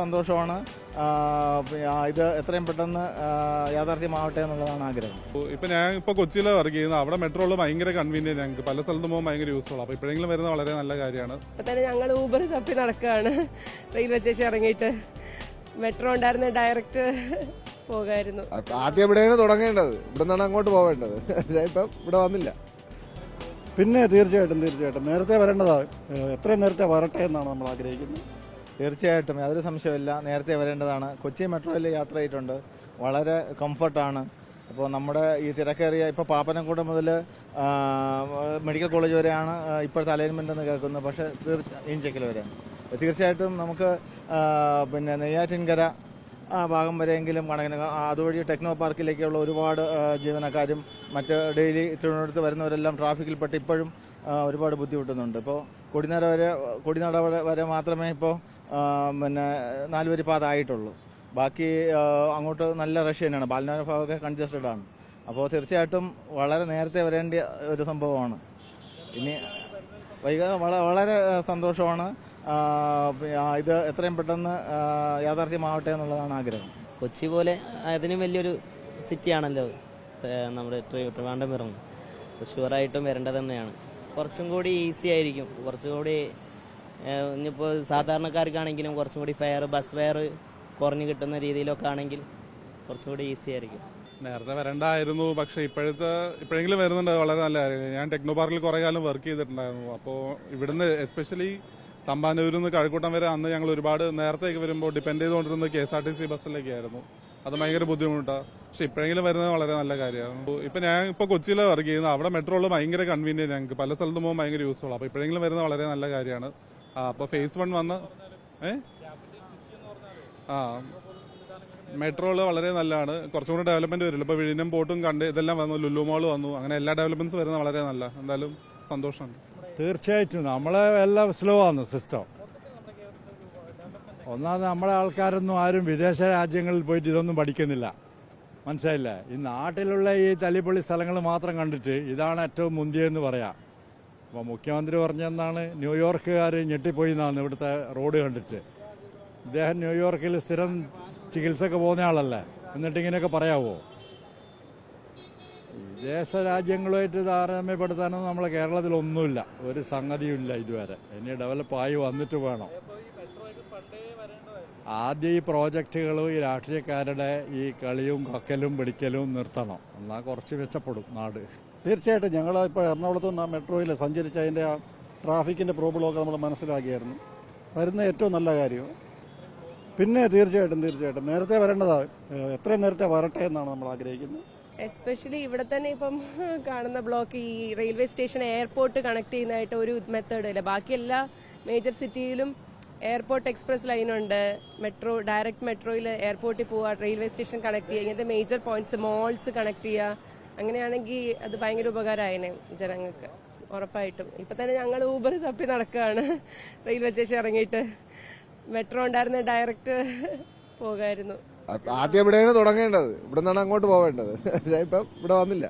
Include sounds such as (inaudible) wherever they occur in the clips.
സന്തോഷമാണ്. ഇത് എത്രയും പെട്ടെന്ന് യാഥാർത്ഥ്യമാവട്ടെ എന്നുള്ളതാണ് ആഗ്രഹം. ഇപ്പം ഞാൻ ഇപ്പോൾ കൊച്ചിയിൽ വർക്ക് ചെയ്യുന്നത്. അവിടെ മെട്രോ ഉള്ള ഭയങ്കര കൺവീനിയന്റ് ഞങ്ങൾക്ക് പല സ്ഥലത്തും പോകാൻ ഭയങ്കര യൂസ്ഫുൾ അപ്പോൾ ഇപ്പോഴെങ്കിലും വരുന്നത് വളരെ നല്ല കാര്യമാണ്. ഇപ്പം തന്നെ ഞങ്ങൾ ഊബർ തപ്പി നടക്കുകയാണ് റെയിൽവേ സ്റ്റേഷൻ ഇറങ്ങിയിട്ട് മെട്രോ ഉണ്ടായിരുന്ന ഡയറക്റ്റ് പോകായിരുന്നു. ആദ്യം ഇവിടെയാണ് തുടങ്ങേണ്ടത്? ഇവിടെ നിന്നാണ് അങ്ങോട്ട് പോവേണ്ടത്. ഇപ്പം ഇവിടെ വന്നില്ല. പിന്നെ തീർച്ചയായിട്ടും തീർച്ചയായിട്ടും നേരത്തെ വരേണ്ടതാണ് എത്രയും നേരത്തെ വരട്ടെ എന്നാണ് നമ്മൾ ആഗ്രഹിക്കുന്നത്. തീർച്ചയായിട്ടും യാതൊരു സംശയമില്ല നേരത്തെ വരേണ്ടതാണ്. കൊച്ചി മെട്രോയിൽ യാത്ര ചെയ്തിട്ടുണ്ട്. വളരെ കംഫർട്ടാണ് അപ്പോൾ നമ്മുടെ ഈ തിരക്കേറിയ ഇപ്പോൾ പാപ്പനംകൂട് മുതൽ മെഡിക്കൽ കോളേജ് വരെയാണ് ഇപ്പോഴത്തെ അലൈൻമെന്റ് എന്ന് കേൾക്കുന്നത്. പക്ഷേ തീർച്ച ഇഞ്ചക്കൽ വരെ. തീർച്ചയായിട്ടും നമുക്ക് പിന്നെ നെയ്യാറ്റിൻകര ഭാഗം വരെയെങ്കിലും കണക്കിന് ആ, അതുവഴി ടെക്നോ പാർക്കിലേക്കുള്ള ഒരുപാട് ജീവനക്കാരും മറ്റ് ഡെയിലി തിരുവനന്തപുരത്ത് വരുന്നവരെല്ലാം ട്രാഫിക്കിൽപ്പെട്ട് ഇപ്പോഴും ഒരുപാട് ബുദ്ധിമുട്ടുന്നുണ്ട്. ഇപ്പോൾ കൊടിനട വരെ കൊടിനട വരെ- മാത്രമേ ഇപ്പോൾ ആ, പിന്നെ നാലുവരി പാത ആയിട്ടുള്ളൂ. ബാക്കി അങ്ങോട്ട് നല്ല റഷ് തന്നെയാണ്. ബാലനാര ഭാഗമൊക്കെ കൺജസ്റ്റഡ് ആണ്. അപ്പോൾ തീർച്ചയായിട്ടും വളരെ നേരത്തെ വരേണ്ട ഒരു സംഭവമാണ്. ഇനി വൈകാതെ വളരെ സന്തോഷമാണ് ആ, ആ, ഇത് എത്രയും പെട്ടെന്ന് യാഥാർത്ഥ്യമാവട്ടെ എന്നുള്ളതാണ് ആഗ്രഹം. കൊച്ചി പോലെ അതിനും വലിയൊരു സിറ്റിയാണല്ലോ നമ്മുടെ ട്രി- ട്രിവാൻഡ്രം ഷുവറായിട്ടും വരേണ്ടത് തന്നെയാണ്. കുറച്ചും കൂടി ഈസി ആയിരിക്കും. കുറച്ചും കൂടി ഇനിയിപ്പോൾ സാധാരണക്കാർക്കാണെങ്കിലും കുറച്ചും കൂടി ഫെയർ ബസ് ഫെയർ കുറഞ്ഞു കിട്ടുന്ന രീതിയിലൊക്കെ ആണെങ്കിൽ കുറച്ചും കൂടി ഈസി ആയിരിക്കും. നേരത്തെ വരണ്ടായിരുന്നു പക്ഷെ ഇപ്പോഴത്തെ ഇപ്പോഴെങ്കിലും വരുന്നുണ്ട് വളരെ നല്ല കാര്യം. ഞാൻ ടെക്നോ പാർക്കിൽ കുറേ കാലം വർക്ക് ചെയ്തിട്ടുണ്ടായിരുന്നു. അപ്പോൾ ഇവിടുന്ന് എസ്പെഷ്യലി തമ്പാനൂരിൽ നിന്ന് കഴക്കൂട്ടം വരെ അന്ന് ഞങ്ങൾ ഒരുപാട് നേരത്തേക്ക് വരുമ്പോൾ ഡിപ്പെൻഡ് ചെയ്തുകൊണ്ടിരുന്നത് K S R T C ബസ്സിലേക്കായിരുന്നു അത് ഭയങ്കര ബുദ്ധിമുട്ടാണ് പക്ഷെ ഇപ്പോഴെങ്കിലും വരുന്നത് വളരെ നല്ല കാര്യമാണ്. ഇപ്പൊ ഞാൻ ഇപ്പൊ കൊച്ചിയിലാണ് വർക്ക് ചെയ്യുന്നത്. അവിടെ മെട്രോയിൽ ഭയങ്കര കൺവീനിയന്റ് ഞങ്ങൾക്ക് പല സ്ഥലത്തും പോകുമ്പോൾ ഭയങ്കര യൂസ്ഫുൾ അപ്പൊ ഇപ്പോഴെങ്കിലും വരുന്നത് വളരെ നല്ല കാര്യമാണ്. അപ്പൊ ഫേസ് വൺ വന്ന് ഏ? ആ മെട്രോൾ വളരെ നല്ലതാണ്. കുറച്ചും കൂടെ ഡെവലപ്മെന്റ് വരില്ല? ഇപ്പൊ വിഴിഞ്ഞം പോർട്ടും കണ്ട് ഇതെല്ലാം വന്നു. ലുലു മോൾ വന്നു. അങ്ങനെ എല്ലാ ഡെവലപ്മെന്റ്സ് വരുന്നത് വളരെ നല്ല. എന്തായാലും സന്തോഷമുണ്ട്. തീർച്ചയായിട്ടും. നമ്മളെ എല്ലാം സ്ലോ ആണ് സിസ്റ്റം ഒന്നാമത് നമ്മളെ ആൾക്കാരൊന്നും ആരും വിദേശ രാജ്യങ്ങളിൽ പോയിട്ട് ഇതൊന്നും പഠിക്കുന്നില്ല. മനസ്സിലായില്ലേ? ഈ നാട്ടിലുള്ള ഈ തല്ലിപ്പൊളി സ്ഥലങ്ങൾ മാത്രം കണ്ടിട്ട് ഇതാണ് ഏറ്റവും മുന്തിയെന്ന് പറയാം. അപ്പോൾ മുഖ്യമന്ത്രി പറഞ്ഞെന്നാണ് ന്യൂയോർക്കുകാർ ഞെട്ടിപ്പോയി എന്നാണ് ഇവിടുത്തെ റോഡ് കണ്ടിട്ട്. ഇദ്ദേഹം ന്യൂയോർക്കിൽ സ്ഥിരം ചികിത്സക്ക് പോകുന്ന ആളല്ലേ? എന്നിട്ട് ഇങ്ങനെയൊക്കെ പറയാവോ? വിദേശ രാജ്യങ്ങളുമായിട്ട് താരതമ്യപ്പെടുത്താനൊന്നും നമ്മളെ കേരളത്തിൽ ഒന്നുമില്ല ഒരു സംഗതിയുമില്ല ഇതുവരെ. ഇനി ഡെവലപ്പായി വന്നിട്ട് വേണം. ആദ്യം ഈ പ്രോജക്റ്റുകൾ ഈ രാഷ്ട്രീയക്കാരുടെ ഈ കളിയും കക്കലും പിടിക്കലും നിർത്തണം. എന്നാൽ കുറച്ച് മെച്ചപ്പെടും നാട്. തീർച്ചയായിട്ടും ഞങ്ങൾ ഇപ്പോൾ എറണാകുളത്ത് നിന്ന് ആ മെട്രോയിൽ സഞ്ചരിച്ച അതിന്റെ ആ ട്രാഫിക്കിന്റെ പ്രോബ്ലമൊക്കെ നമ്മൾ മനസ്സിലാക്കിയായിരുന്നു. വരുന്ന ഏറ്റവും നല്ല കാര്യം പിന്നെ തീർച്ചയായിട്ടും തീർച്ചയായിട്ടും നേരത്തെ വരേണ്ടതാണ് എത്രയും നേരത്തെ വരട്ടെ എന്നാണ് നമ്മൾ ആഗ്രഹിക്കുന്നത്. എസ്പെഷ്യലി ഇവിടെ തന്നെ ഇപ്പം (laughs) കാണുന്ന ബ്ലോക്ക് ഈ റെയിൽവേ സ്റ്റേഷൻ എയർപോർട്ട് കണക്ട് ചെയ്യുന്നതായിട്ട് ഒരു മെത്തേഡ് ഇല്ല. ബാക്കി എല്ലാ മേജർ സിറ്റിയിലും എയർപോർട്ട് എക്സ്പ്രസ് ലൈൻ ഉണ്ട്. മെട്രോ ഡയറക്റ്റ് മെട്രോയിൽ എയർപോർട്ടിൽ പോവുക റെയിൽവേ സ്റ്റേഷൻ കണക്ട് ചെയ്യുക ഇങ്ങനത്തെ മേജർ പോയിന്റ്സ് മോൾസ് കണക്ട് ചെയ്യുക. അങ്ങനെയാണെങ്കിൽ അത് ഭയങ്കര ഉപകാരമായേനെ ജനങ്ങൾക്ക് ഉറപ്പായിട്ടും. ഇപ്പൊ തന്നെ ഞങ്ങൾ ഊബർ തപ്പി നടക്കുകയാണ് റെയിൽവേ സ്റ്റേഷൻ ഇറങ്ങിയിട്ട്. മെട്രോ ഉണ്ടായിരുന്ന ഡയറക്റ്റ് (laughs) പോകായിരുന്നു. ആദ്യം ഇവിടെയാണ് തുടങ്ങേണ്ടത്? ഇവിടെ നിന്നാണ് അങ്ങോട്ട് പോവേണ്ടത്. പക്ഷേ ഇപ്പം ഇവിടെ വന്നില്ല.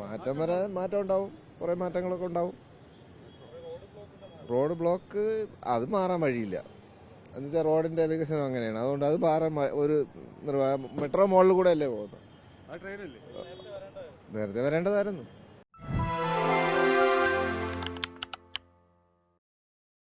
മാറ്റം വരാൻ മാറ്റം ഉണ്ടാവും. കുറേ മാറ്റങ്ങളൊക്കെ ഉണ്ടാവും. റോഡ് ബ്ലോക്ക് അത് മാറാൻ വഴിയില്ല. എന്നുവെച്ചാൽ റോഡിന്റെ വികസനം അങ്ങനെയാണ്. അതുകൊണ്ട് അത് മാറാൻ ഒരു മെട്രോ മോളിൽ കൂടെ അല്ലേ പോകുന്നത്? നേരത്തെ വരേണ്ടതായിരുന്നു.